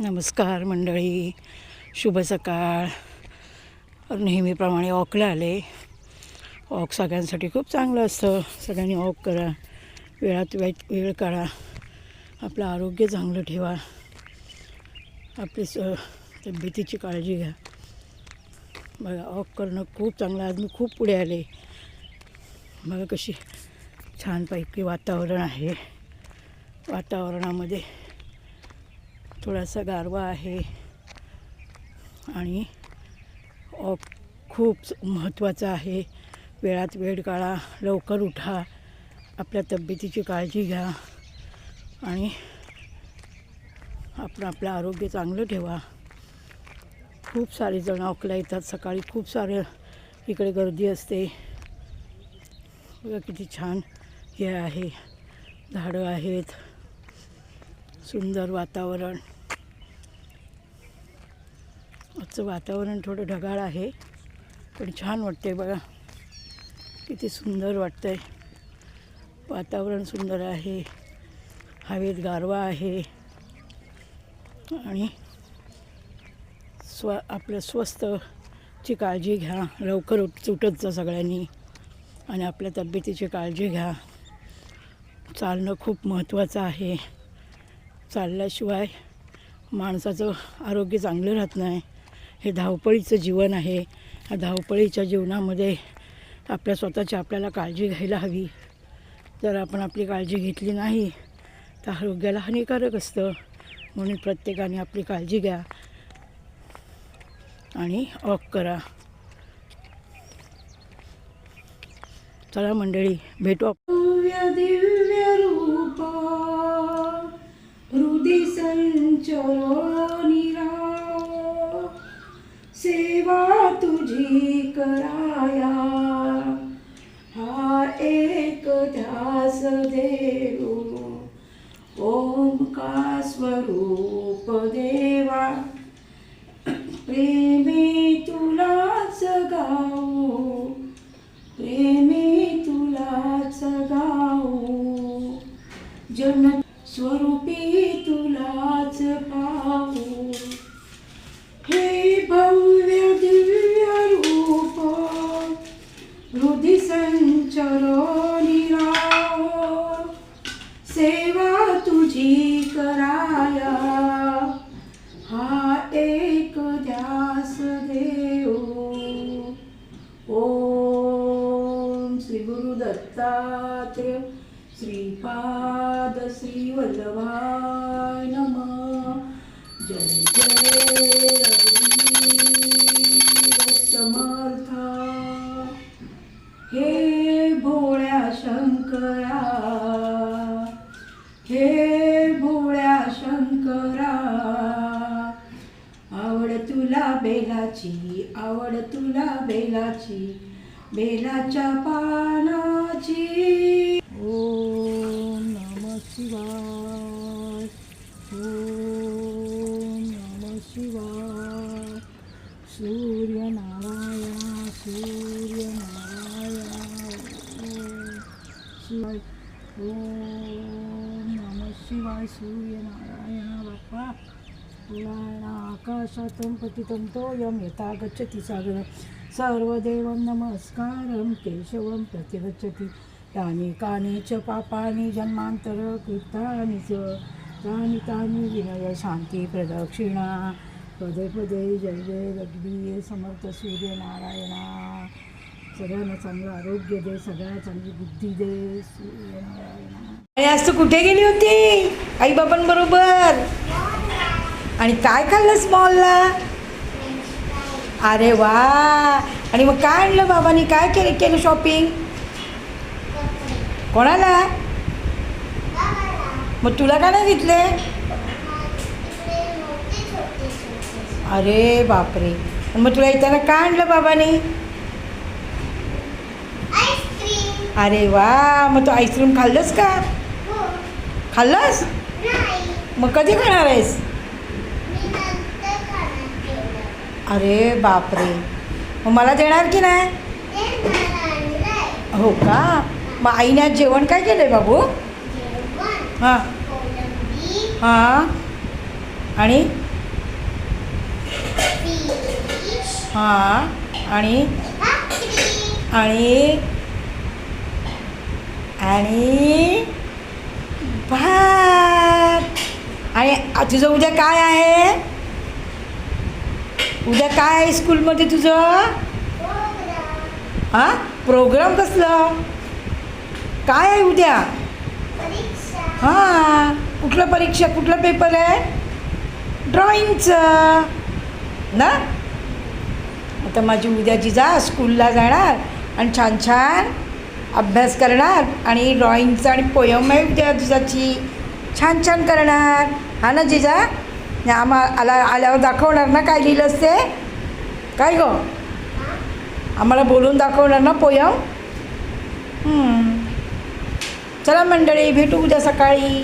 नमस्कार मंडळी शुभ सकाळ. नेहमीप्रमाणे वॉकला आले. वॉक सगळ्यांसाठी खूप चांगलं असतं. सगळ्यांनी वॉक करा. वेळात वेळ वेळ काढा. आपलं आरोग्य चांगलं ठेवा. आपली स तब्येतीची काळजी घ्या. बघा वॉक करणं खूप चांगलं आज मी खूप पुढे आले. बघा कशी छानपैकी वातावरण आहे. वातावरणामध्ये थोडासा गारवा आहे. आणि खूप महत्त्वाचं आहे. वेळात वेळ काढा लवकर उठा आपल्या तब्येतीची काळजी घ्या. आणि आपण आपलं आरोग्य चांगलं ठेवा. खूप सारे जण ओकला येतात सकाळी. खूप सारे इकडे गर्दी असते. बघा किती छान हे आहे. झाडं आहेत. सुंदर वातावरण. आजचं वातावरण थोडं ढगाळ आहे पण छान वाटतंय बघा. किती सुंदर वाटतंय. वातावरण सुंदर आहे हवेत गारवा आहे आणि स्व आपलं स्वस्तची काळजी घ्या लवकर उठ सुटत जा सगळ्यांनी आणि आपल्या तब्येतीची काळजी घ्या. चालणं खूप महत्त्वाचं आहे. चालल्याशिवाय माणसाचं आरोग्य चांगलं राहत नाही. हे धावपळीचं जीवन आहे. ह्या धावपळीच्या जीवनामध्ये आपल्या स्वतःची आपल्याला काळजी घ्यायला हवी. जर आपण आपली काळजी घेतली नाही तर आरोग्याला हानिकारक असतं. म्हणून प्रत्येकाने आपली काळजी घ्या आणि ऑफ करा. चला मंडळी भेटू आपण. दिव्य दिव्य रूप हृदय संचरोनी सेवा तुझी कराया. हा एक ध्यास देऊ. का स्वरूप देवा. प्रेमी तुलाच गाऊ. प्रेमी तुलाच गाऊ. जन स्वरूपी तुलाच पा हृदय सेवा तुझी कराया। हा एक ध्यास देऊ ओम श्री गुरु दत्तात्रय श्रीपाद श्री शंकरा हे भोळ्या शंकरा. आवड तुला बेलाची आवड तुला बेलाची बेलाच्या पानाची. ओम नम शिवाय ओम नम शिवाय सूर्यनारायण सूर्यनारायण. ओम शिवाय ओम नम शिवाय सूर्यनारायण बाप्पा नारायण आकाशातं पतितं तोयं यथा गच्छति सागर सर्वदेवं नमस्कारं केशवं प्रतिगच्छति तानि कानि च पापानि जन्मान्तरकृतानि च तानि तानि विनय शांती प्रदक्षिणा पदे पदे जय जय रघुवीर समर्थ सूर्यनारायणा सगळ्यांना चांगलं आरोग्य दे सगळ्यांना चांगली बुद्धी दे आणि आज तू कुठे गेली होती? आई बाबांबरोबर आणि काय खाल्लंस मॉलला? अरे वा. आणि मग काय आणलं बाबांनी? काय केलं केलं शॉपिंग कोणाला? मग तुला का नाही घेतले? अरे बापरे. मग तुला येताना काय आणलं बाबांनी? अरे वा मग तू आईस्क्रीम खाल्लंस का? खाल्लंस? मग कधी खाणार आहेस? अरे बापरे. मग मला देणार की नाही? हो का? मग आईने आज जेवण काय केलं आहे बाबू हां. हां. आणि? हां. आणि? आणि? आणि भात. आणि तुझं उद्या काय आहे? उद्या काय आहे स्कूलमध्ये तुझं? हां? प्रोग्राम कसलं? काय आहे उद्या? हां. कुठलं परीक्षा? कुठलं पेपर आहे? ड्रॉइंगचं. ना? आता माझी उद्या जिजा स्कूलला जाणार. आणि छान छान अभ्यास करणार आणि ड्रॉइंगचं आणि पोयम आहे उद्या जिजाची छान छान करणार. हा ना जिजा? आम्हा आला आल्यावर दाखवणार ना काय लिहिलंस ते? काय गो? आम्हाला बोलून दाखवणार ना पोयम चला मंडळी भेटू उद्या सकाळी.